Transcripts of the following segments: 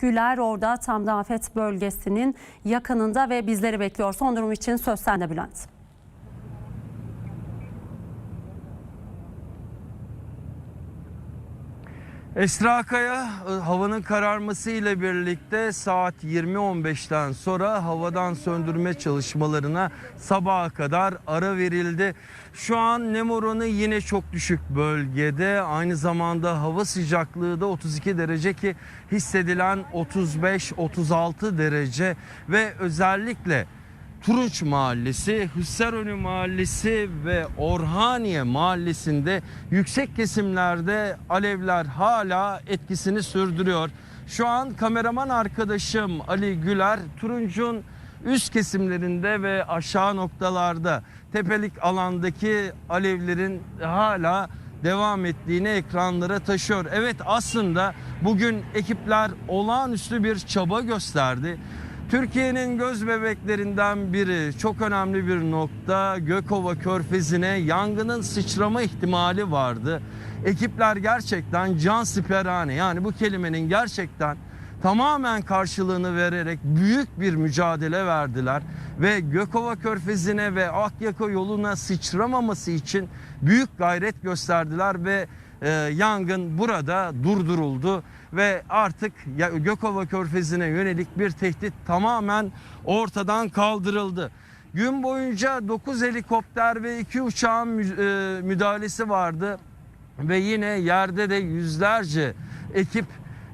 Güler orada tam da afet bölgesinin yakınında ve bizleri bekliyor. Son durum için söz sende Bülent. Esra Kaya e, havanın kararması ile birlikte saat 20.15'ten sonra havadan söndürme çalışmalarına sabaha kadar ara verildi. Şu an nem oranı yine çok düşük bölgede. Aynı zamanda hava sıcaklığı da 32 derece ki hissedilen 35-36 derece ve özellikle Turunç Mahallesi, Hüsarönü Mahallesi ve Orhaniye Mahallesi'nde yüksek kesimlerde alevler hala etkisini sürdürüyor. Şu an kameraman arkadaşım Ali Güler Turunç'un üst kesimlerinde ve aşağı noktalarda tepelik alandaki alevlerin hala devam ettiğini ekranlara taşıyor. Evet aslında bugün ekipler olağanüstü bir çaba gösterdi. Türkiye'nin göz bebeklerinden biri çok önemli bir nokta Gökova Körfezi'ne yangının sıçrama ihtimali vardı. Ekipler gerçekten can siperhane yani bu kelimenin gerçekten tamamen karşılığını vererek büyük bir mücadele verdiler. Ve Gökova Körfezi'ne ve Akyaka yoluna sıçramaması için büyük gayret gösterdiler ve e, yangın burada durduruldu. Ve artık Gökova Körfezi'ne yönelik bir tehdit tamamen ortadan kaldırıldı. Gün boyunca 9 helikopter ve 2 uçağın e, müdahalesi vardı. Ve yine yerde de yüzlerce ekip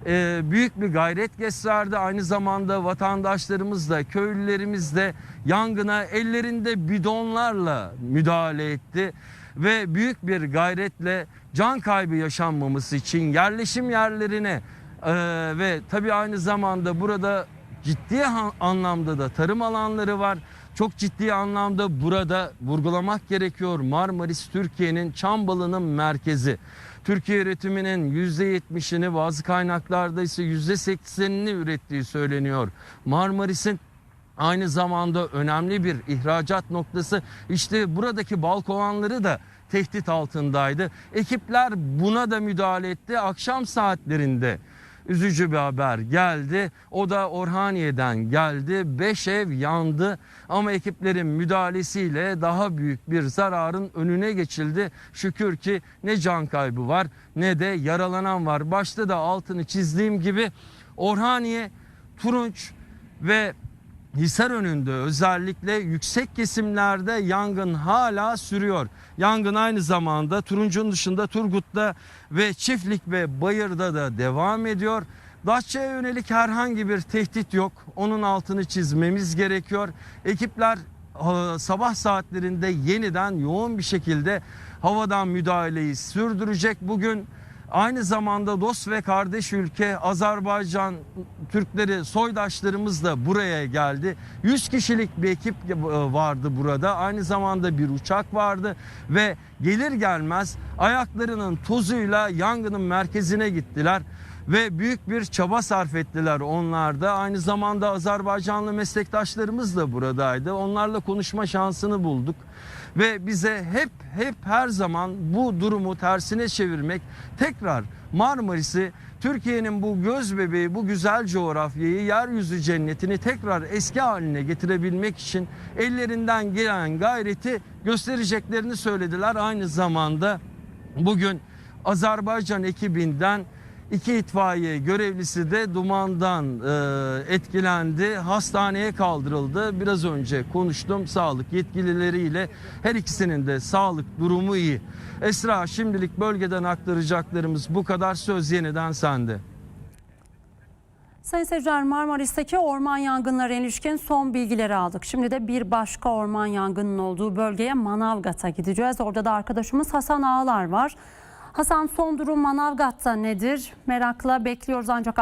e, büyük bir gayret gösterdi. Aynı zamanda vatandaşlarımız da köylülerimiz de yangına ellerinde bidonlarla müdahale etti ve büyük bir gayretle can kaybı yaşanmaması için yerleşim yerlerine e, ve tabii aynı zamanda burada ciddi anlamda da tarım alanları var. Çok ciddi anlamda burada vurgulamak gerekiyor. Marmaris Türkiye'nin çam balının merkezi. Türkiye üretiminin %70'ini bazı kaynaklarda ise %80'ini ürettiği söyleniyor. Marmaris'in aynı zamanda önemli bir ihracat noktası. İşte buradaki balkovanları da tehdit altındaydı. Ekipler buna da müdahale etti. Akşam saatlerinde üzücü bir haber geldi. O da Orhaniye'den geldi. Beş ev yandı ama ekiplerin müdahalesiyle daha büyük bir zararın önüne geçildi. Şükür ki ne can kaybı var ne de yaralanan var. Başta da altını çizdiğim gibi Orhaniye, Turunç ve Hisar önünde özellikle yüksek kesimlerde yangın hala sürüyor. Yangın aynı zamanda Turuncu'nun dışında Turgut'ta ve Çiftlik ve Bayır'da da devam ediyor. Datça'ya yönelik herhangi bir tehdit yok. Onun altını çizmemiz gerekiyor. Ekipler sabah saatlerinde yeniden yoğun bir şekilde havadan müdahaleyi sürdürecek. Bugün Aynı zamanda dost ve kardeş ülke Azerbaycan Türkleri soydaşlarımız da buraya geldi. 100 kişilik bir ekip vardı burada. Aynı zamanda bir uçak vardı ve gelir gelmez ayaklarının tozuyla yangının merkezine gittiler ve büyük bir çaba sarf ettiler onlar da. Aynı zamanda Azerbaycanlı meslektaşlarımız da buradaydı. Onlarla konuşma şansını bulduk ve bize hep hep her zaman bu durumu tersine çevirmek tekrar Marmaris'i Türkiye'nin bu göz bebeği bu güzel coğrafyayı yeryüzü cennetini tekrar eski haline getirebilmek için ellerinden gelen gayreti göstereceklerini söylediler. Aynı zamanda bugün Azerbaycan ekibinden İki itfaiye görevlisi de dumandan e, etkilendi. Hastaneye kaldırıldı. Biraz önce konuştum sağlık yetkilileriyle. Her ikisinin de sağlık durumu iyi. Esra şimdilik bölgeden aktaracaklarımız bu kadar. Söz yeniden sende. Sayın seyirciler Marmaris'teki orman yangınları ilişkin son bilgileri aldık. Şimdi de bir başka orman yangının olduğu bölgeye Manavgat'a gideceğiz. Orada da arkadaşımız Hasan Ağlar var. Hasan son durum Manavgat'ta nedir? Merakla bekliyoruz ancak